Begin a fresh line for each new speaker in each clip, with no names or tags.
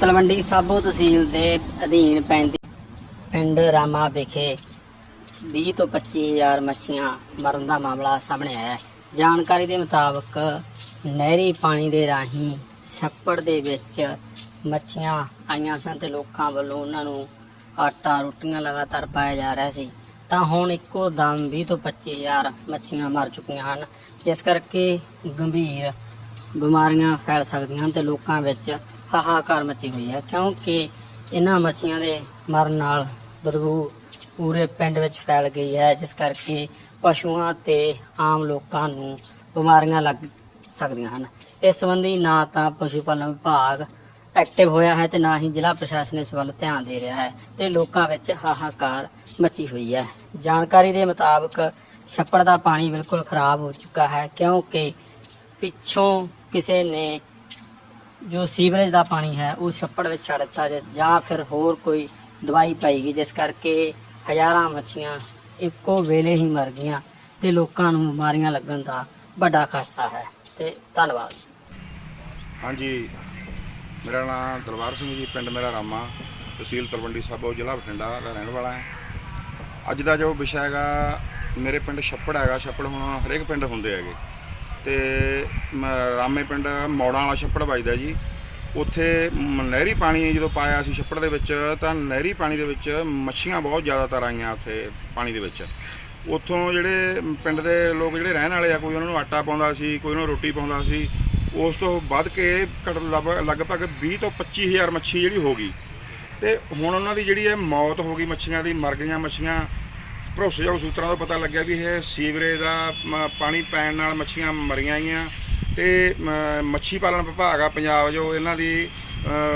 ਤਲਵੰਡੀ ਸਾਬੋ ਤਹਿਸੀਲ ਦੇ ਅਧੀਨ ਪੈਂਦੀ ਪਿੰਡ ਰਾਮਾ ਵਿਖੇ 20 ਤੋਂ 25000 ਮੱਛੀਆਂ ਮਰਨ ਦਾ ਮਾਮਲਾ ਸਾਹਮਣੇ ਆਇਆ ਹੈ। ਜਾਣਕਾਰੀ ਦੇ ਮੁਤਾਬਕ ਨਹਿਰੀ ਪਾਣੀ ਦੇ ਰਾਹੀਂ ਛੱਪੜ ਦੇ ਵਿੱਚ ਮੱਛੀਆਂ ਆਈਆਂ ਸਨ ਤੇ ਲੋਕਾਂ ਵੱਲੋਂ ਉਹਨਾਂ ਨੂੰ ਆਟਾ, ਰੋਟੀਆਂ ਲਗਾਤਾਰ ਪਾਇਆ ਜਾ ਰਿਹਾ ਸੀ। ਤਾਂ ਹੁਣ ਇੱਕੋ ਦਮ 20 ਤੋਂ 25000 ਮੱਛੀਆਂ ਮਰ ਚੁੱਕੀਆਂ ਹਨ, ਜਿਸ ਕਰਕੇ ਗੰਭੀਰ ਬਿਮਾਰੀਆਂ ਫੈਲ ਸਕਦੀਆਂ ਹਨ ਤੇ ਲੋਕਾਂ ਵਿੱਚ ਹਾਹਾਕਾਰ ਮਚੀ ਹੋਈ ਹੈ, ਕਿਉਂਕਿ ਇਹਨਾਂ ਮੱਛੀਆਂ ਦੇ ਮਰਨ ਨਾਲ ਬਦਬੂ ਪੂਰੇ ਪਿੰਡ ਵਿੱਚ ਫੈਲ ਗਈ ਹੈ, ਜਿਸ ਕਰਕੇ ਪਸ਼ੂਆਂ ਤੇ ਆਮ ਲੋਕਾਂ ਨੂੰ ਬਿਮਾਰੀਆਂ ਲੱਗ ਸਕਦੀਆਂ ਹਨ। ਇਸ ਸੰਬੰਧੀ ਨਾ ਤਾਂ ਪਸ਼ੂ ਪਾਲਣ ਵਿਭਾਗ ਐਕਟਿਵ ਹੋਇਆ ਹੈ ਤੇ ਨਾ ਹੀ ਜ਼ਿਲ੍ਹਾ ਪ੍ਰਸ਼ਾਸਨ ਇਸ ਵੱਲ ਧਿਆਨ ਦੇ ਰਿਹਾ ਹੈ ਤੇ ਲੋਕਾਂ ਵਿੱਚ ਹਾਹਾਕਾਰ ਮਚੀ ਹੋਈ ਹੈ। ਜਾਣਕਾਰੀ ਦੇ ਮੁਤਾਬਕ ਛੱਪੜ ਦਾ ਪਾਣੀ ਬਿਲਕੁਲ ਖਰਾਬ ਹੋ ਚੁੱਕਾ ਹੈ, ਕਿਉਂਕਿ ਪਿੱਛੋਂ ਕਿਸੇ ਨੇ ਜੋ ਸੀਵਰੇਜ ਦਾ ਪਾਣੀ ਹੈ, ਉਹ ਛੱਪੜ ਵਿੱਚ ਛੱਡ ਦਿੱਤਾ ਜਾਂ- ਫਿਰ ਹੋਰ ਕੋਈ ਦਵਾਈ ਪਾਈ ਗਈ ਜਿਸ ਕਰਕੇ ਹਜ਼ਾਰਾਂ ਮੱਛੀਆਂ ਇੱਕੋ ਵੇਲੇ ਹੀ ਮਰ ਗਈਆਂ ਤੇ ਲੋਕਾਂ ਨੂੰ ਬਿਮਾਰੀਆਂ ਲੱਗਣ ਦਾ ਵੱਡਾ ਖਤਰਾ ਹੈ ਤੇ ਧੰਨਵਾਦ।
ਹਾਂਜੀ, ਮੇਰਾ ਨਾਮ ਦਲਬਾਰ ਸਿੰਘ ਜੀ, ਪਿੰਡ ਮੇਰਾ ਰਾਮਾ, ਤਹਿਸੀਲ ਤਲਵੰਡੀ ਸਾਬੋ, ਜ਼ਿਲ੍ਹਾ ਬਠਿੰਡਾ ਦਾ ਰਹਿਣ ਵਾਲਾ ਹਾਂ। ਅੱਜ ਦਾ ਜੋ ਵਿਸ਼ਾ ਹੈਗਾ, ਮੇਰੇ ਪਿੰਡ ਛੱਪੜ ਹੈਗਾ, ਛੱਪੜ ਹੁਣ ਹਰੇਕ ਪਿੰਡ ਹੁੰਦੇ ਹੈਗੇ। ਤੇ ਮ- ਰਾਮੇ ਪਿੰਡ ਮੌੜਾਂ ਵਾਲਾ ਛੱਪੜ ਵੱਜਦਾ ਜੀ। ਉੱਥੇ ਨਹਿਰੀ ਪਾਣੀ ਜਦੋਂ ਪਾਇਆ ਸੀ ਛੱਪੜ ਦੇ ਵਿੱਚ, ਤਾਂ ਨਹਿਰੀ ਪਾਣੀ ਦੇ ਵਿੱਚ ਮੱਛੀਆਂ ਬਹੁਤ ਜ਼ਿਆਦਾਤਰ ਆਈਆਂ ਉੱਥੇ ਪਾਣੀ ਦੇ ਵਿੱਚ। ਉੱਥੋਂ ਜਿਹੜੇ ਪਿੰਡ ਦੇ ਲੋਕ ਜਿਹੜੇ ਰਹਿਣ ਵਾਲੇ ਆ, ਕੋਈ ਉਹਨਾਂ ਨੂੰ ਆਟਾ ਪਾਉਂਦਾ ਸੀ, ਕੋਈ ਉਹਨਾਂ ਨੂੰ ਰੋਟੀ ਪਾਉਂਦਾ ਸੀ, ਉਸ ਤੋਂ ਵੱਧ ਕੇ ਘੱਟ ਲਗਭਗ 20 ਤੋਂ 25000 ਮੱਛੀ ਜਿਹੜੀ ਹੋ ਗਈ। ਤੇ ਹੁਣ ਉਹਨਾਂ ਦੀ ਜਿਹੜੀ ਇਹ ਮੌਤ ਹੋ ਗਈ, ਮੱਛੀਆਂ ਦੀ, ਮਰ ਗਈਆਂ ਮੱਛੀਆਂ ਭਰੋਸੇਯੋਗ ਸੂਤਰਾਂ ਤੋਂ ਪਤਾ ਲੱਗਿਆ ਵੀ ਇਹ ਸੀਵਰੇਜ ਦਾ ਮ, ਪਾਣੀ ਪੈਣ ਨਾਲ ਮੱਛੀਆਂ ਮਰੀਆਂ ਆਈਆਂ ਤੇ ਮ, ਮੱਛੀ ਪਾਲਣ ਵਿਭਾਗ ਆ ਪੰਜਾਬ ਜੋ ਇਹਨਾਂ ਦੀ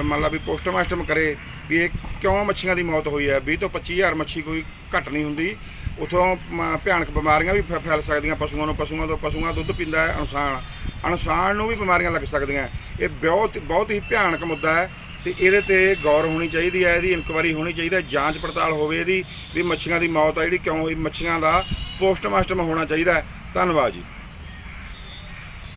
ਮੰਨ ਲਾ ਵੀ ਪੋਸਟਮਾਸਟਮ ਕਰੇ ਵੀ ਇਹ ਕਿਉਂ ਮੱਛੀਆਂ ਦੀ ਮੌਤ ਹੋਈ ਹੈ? 20 ਤੋਂ 25000 ਮੱਛੀ ਕੋਈ ਘੱਟ ਨਹੀਂ ਹੁੰਦੀ। ਉਥੋਂ ਭਿਆਨਕ ਬਿਮਾਰੀਆਂ ਵੀ ਫੈ- ਫੈਲ ਸਕਦੀਆਂ ਪਸ਼ੂਆਂ ਨੂੰ। ਪਸ਼ੂਆਂ ਤੋਂ ਪਸ਼ੂਆਂ ਦੁੱਧ ਪੀਂਦਾ ਹੈ ਇਨਸਾਨ ਇਨਸਾਨ ਨੂੰ ਵੀ ਬਿਮਾਰੀਆਂ ਲੱਗ ਸਕਦੀਆਂ। ਇਹ ਬਹੁਤ ਬਹੁਤ ਹੀ ਭਿਆਨਕ ਮੁੱਦਾ ਹੈ। ਤੇ ਇਹਦੇ ਤੇ ਗੌਰ ਹੋਣੀ ਚਾਹੀਦੀ ਹੈ, ਇਹਦੀ ਇਨਕੁਆਇਰੀ ਹੋਣੀ ਚਾਹੀਦੀ ਹੈ, ਜਾਂਚ ਪੜਤਾਲ ਹੋਵੇ ਇਹਦੀ, ਵੀ ਮੱਛੀਆਂ ਦੀ ਮੌਤ ਆ ਜਿਹੜੀ ਕਿਉਂ ਹੋਈ, ਮੱਛੀਆਂ ਦਾ ਪੋਸਟਮਾਸਟਮ ਹੋਣਾ ਚਾਹੀਦਾ ਹੈ। ਧੰਨਵਾਦ ਜੀ।